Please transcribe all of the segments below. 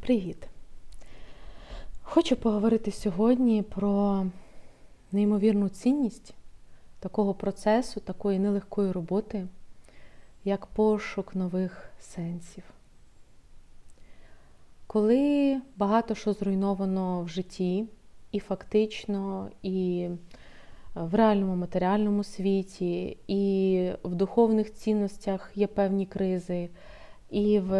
Привіт! Хочу поговорити сьогодні про неймовірну цінність такого процесу, такої нелегкої роботи, як пошук нових сенсів. Коли багато що зруйновано в житті, і фактично, і в реальному матеріальному світі, і в духовних цінностях є певні кризи, і в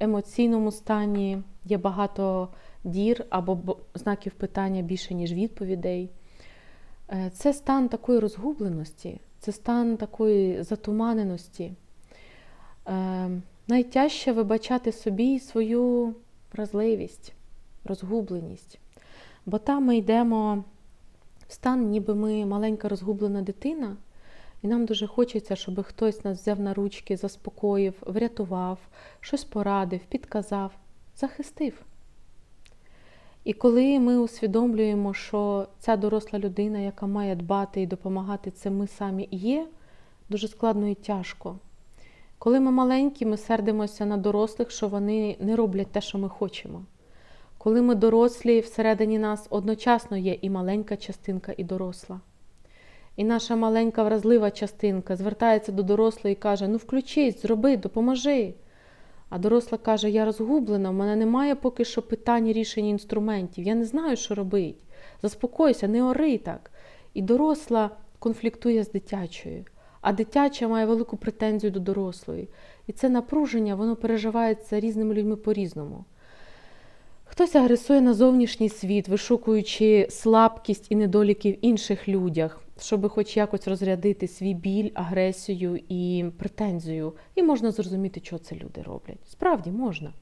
емоційному стані є багато дір або знаків питання більше, ніж відповідей. Е, Це стан такої розгубленості, це стан такої затуманеності. Е, Найтяжче вибачати собі свою вразливість, розгубленість. Бо там ми йдемо в стан, ніби ми маленька розгублена дитина, і нам дуже хочеться, щоб хтось нас взяв на ручки, заспокоїв, врятував, щось порадив, підказав, захистив. І коли ми усвідомлюємо, що ця доросла людина, яка має дбати і допомагати, це ми самі є, дуже складно і тяжко. Коли ми маленькі, ми сердимося на дорослих, що вони не роблять те, що ми хочемо. Коли ми дорослі, всередині нас одночасно є і маленька частинка, і доросла. І наша маленька вразлива частинка звертається до дорослої і каже: Ну включись, зроби, допоможи. А доросла каже: Я розгублена, в мене немає поки що питань, рішень, інструментів. Я не знаю, що робити. Заспокойся, не ори так. І доросла конфліктує з дитячою, а дитяча має велику претензію до дорослої. І це напруження, воно переживається різними людьми по-різному. Хтось агресує на зовнішній світ, вишукуючи слабкість і недоліки в інших людях, щоб хоч якось розрядити свій біль, агресію і претензію. І можна зрозуміти, що це люди роблять. Справді можна.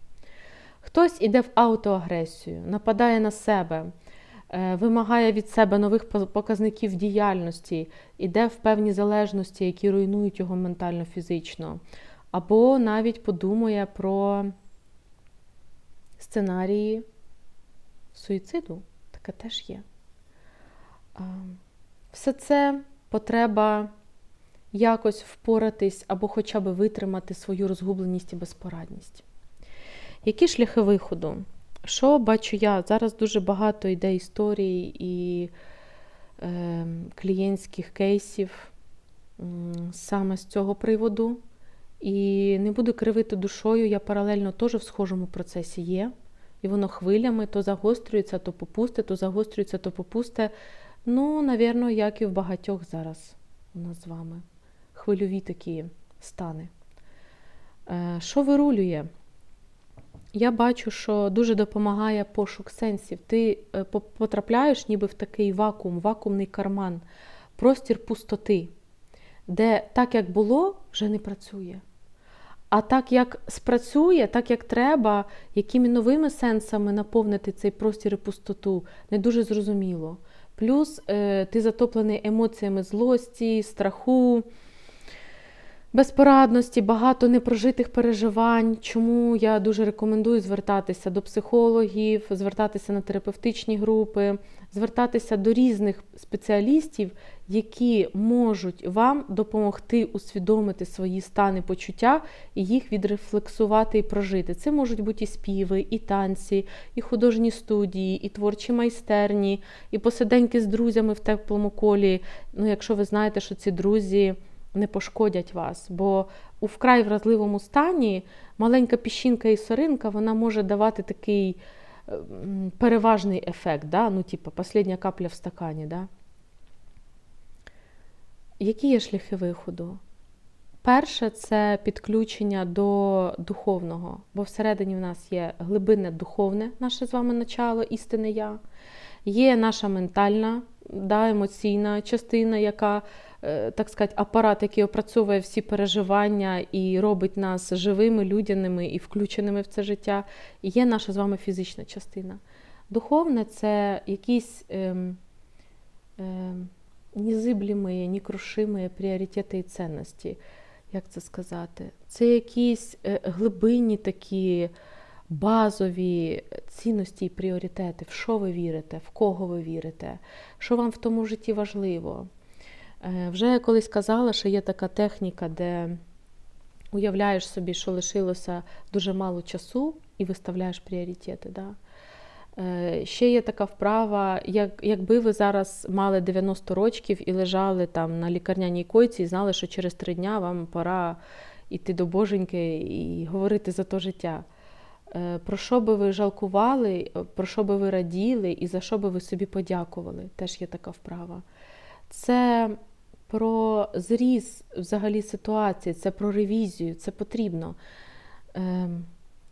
Хтось іде в аутоагресію, нападає на себе, е, вимагає від себе нових показників діяльності, іде в певні залежності, які руйнують його ментально-фізично, або навіть подумає про сценарії суїциду. Таке теж є. Все це потреба якось впоратись або хоча б витримати свою розгубленість і безпорадність. Які шляхи виходу? Що бачу я? Зараз дуже багато йде історій і е, клієнтських кейсів саме з цього приводу. І не буду кривити душою, я паралельно теж в схожому процесі є. І воно хвилями то загострюється, то попусте, то загострюється, то попусте. Ну, навірно, як і в багатьох зараз у нас з вами. Хвильові такі стани. Е, Що вирулює? Я бачу, що дуже допомагає пошук сенсів. Ти е, потрапляєш ніби в такий вакуум, вакуумний карман, простір пустоти, де так, як було, вже не працює. А так як спрацює, так як треба, якими новими сенсами наповнити цей простір і пустоту, не дуже зрозуміло. Плюс е, ти затоплений емоціями злості, страху, безпорадності, багато непрожитих переживань. Чому я дуже рекомендую звертатися до психологів, звертатися на терапевтичні групи, звертатися до різних спеціалістів, які можуть вам допомогти усвідомити свої стани почуття і їх відрефлексувати і прожити. Це можуть бути і співи, і танці, і художні студії, і творчі майстерні, і посиденьки з друзями в теплому колі. Ну, якщо ви знаєте, що ці друзі не пошкодять вас, бо у вкрай вразливому стані маленька піщинка і соринка вона може давати такий е, переважний ефект, да? ну, типу, последня капля в стакані. Да? Які є шляхи виходу? Перше це підключення до духовного, бо всередині в нас є глибинне духовне, наше з вами начало, істинне я. Є наша ментальна, да, емоційна частина, яка, так сказати, апарат, який опрацьовує всі переживання і робить нас живими, людяними і включеними в це життя. Є наша з вами фізична частина. Духовне це якісь ем, ем, незиблімі, некрушимі пріоритети і цінності. Як це сказати? Це якісь е, глибинні такі базові цінності і пріоритети, в що ви вірите, в кого ви вірите, що вам в тому житті важливо. Е, Вже я колись казала, що є така техніка, де уявляєш собі, що лишилося дуже мало часу, і виставляєш пріоритети. Да? Е, Ще є така вправа, як, якби ви зараз мали 90 років і лежали там на лікарняній койці і знали, що через три дня вам пора йти до боженьки і говорити за то життя. Е, Про що би ви жалкували, про що би ви раділи і за що би ви собі подякували? Теж є така вправа. Це про зріз взагалі ситуації, це про ревізію, це потрібно. Ем,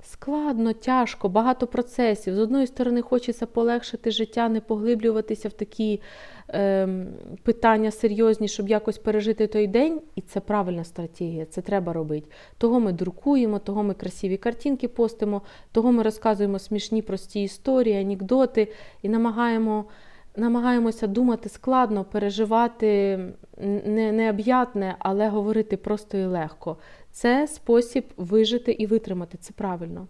Складно, тяжко, багато процесів. З одної сторони, хочеться полегшити життя, не поглиблюватися в такі ем, питання серйозні, щоб якось пережити той день. І це правильна стратегія, це треба робити. Того ми друкуємо, того ми красиві картинки постимо, того ми розказуємо смішні прості історії, анекдоти і намагаємо, намагаємося думати складно, переживати не, необ'ятне, але говорити просто і легко. Це спосіб вижити і витримати, це правильно.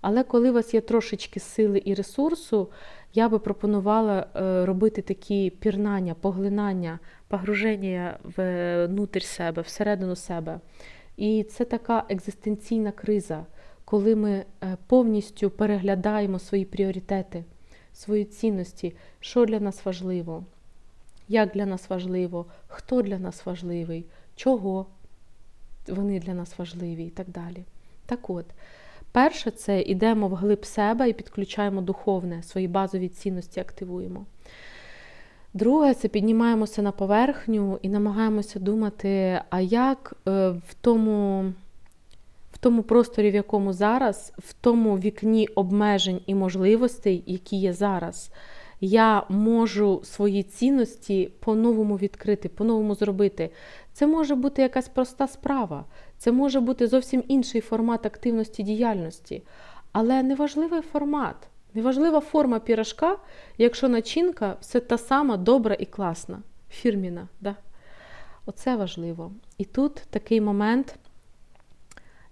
Але коли у вас є трошечки сили і ресурсу, я би пропонувала е, робити такі пірнання, поглинання, погруження внутрь себе, всередину себе. І це така екзистенційна криза, коли ми е, повністю переглядаємо свої пріоритети, свої цінності, що для нас важливо, як для нас важливо, хто для нас важливий, чого вони для нас важливі і так далі. Так от, перше, це йдемо вглиб себе і підключаємо духовне, свої базові цінності активуємо. Друге, це піднімаємося на поверхню і намагаємося думати, а як е, в тому, тому просторі, в якому зараз, в тому вікні обмежень і можливостей, які є зараз, я можу свої цінності по-новому відкрити, по-новому зробити. Це може бути якась проста справа, це може бути зовсім інший формат активності діяльності. Але неважливий формат, неважлива форма пірашка, якщо начинка все та сама добра і класна, фірміна. Да? Оце важливо. І тут такий момент,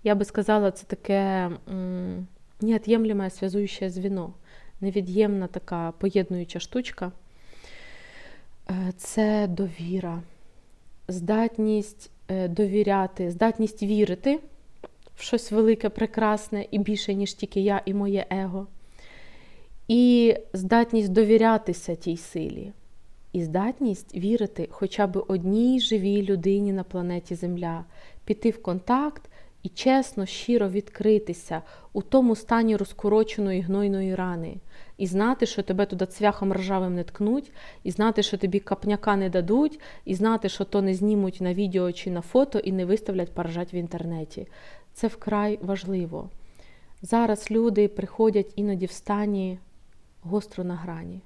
я би сказала, це таке м, неотъемлемое связуюче звіно, невід'ємна така поєднуюча штучка. Е, Це довіра здатність е, довіряти, здатність вірити в щось велике, прекрасне і більше, ніж тільки я і моє его. І здатність довірятися тій силі. І здатність вірити хоча б одній живій людині на планеті Земля, піти в контакт і чесно, щиро відкритися у тому стані розкороченої гнойної рани, і знати, що тебе туди цвяхом ржавим не ткнуть, і знати, що тобі капняка не дадуть, і знати, що то не знімуть на відео чи на фото і не виставлять поржать в інтернеті. Це вкрай важливо. Зараз люди приходять іноді в стані гостро на грані.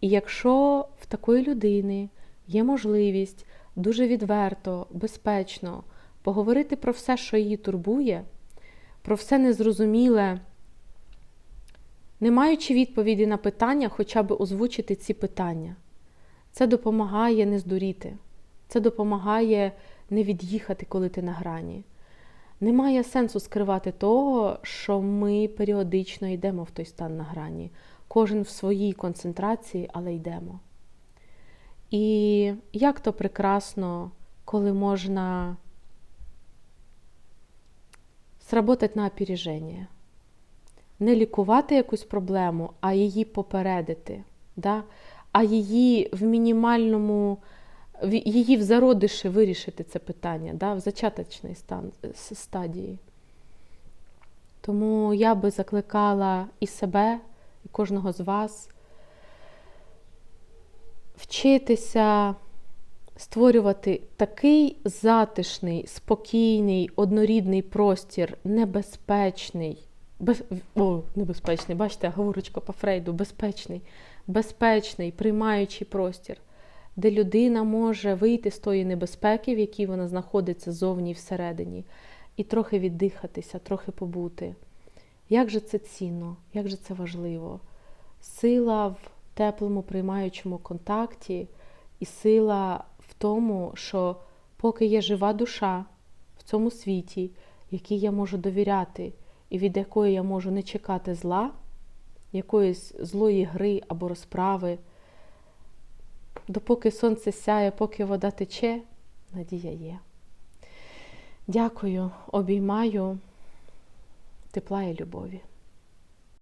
І якщо в такої людини є можливість дуже відверто, безпечно поговорити про все, що її турбує, про все незрозуміле, не маючи відповіді на питання, хоча б озвучити ці питання. Це допомагає не здуріти, це допомагає не від'їхати, коли ти на грані. Немає сенсу скривати того, що ми періодично йдемо в той стан на грані. Кожен в своїй концентрації, але йдемо. І як то прекрасно, коли можна сработать на опереження. Не лікувати якусь проблему, а її попередити, да? а її в мінімальному, її в зародиші вирішити це питання, да? в зачаточній стан, стадії. Тому я би закликала і себе, і кожного з вас вчитися створювати такий затишний, спокійний, однорідний простір, небезпечний, без, о, небезпечний, бачите, говорочка по Фрейду, безпечний, безпечний, приймаючий простір, де людина може вийти з тої небезпеки, в якій вона знаходиться зовні і всередині, і трохи віддихатися, трохи побути. Як же це цінно, як же це важливо? Сила в теплому приймаючому контакті і сила в тому, що поки є жива душа в цьому світі, якій я можу довіряти, і від якої я можу не чекати зла, якоїсь злої гри або розправи, допоки сонце сяє, поки вода тече, надія є. Дякую, обіймаю. тепла і любові.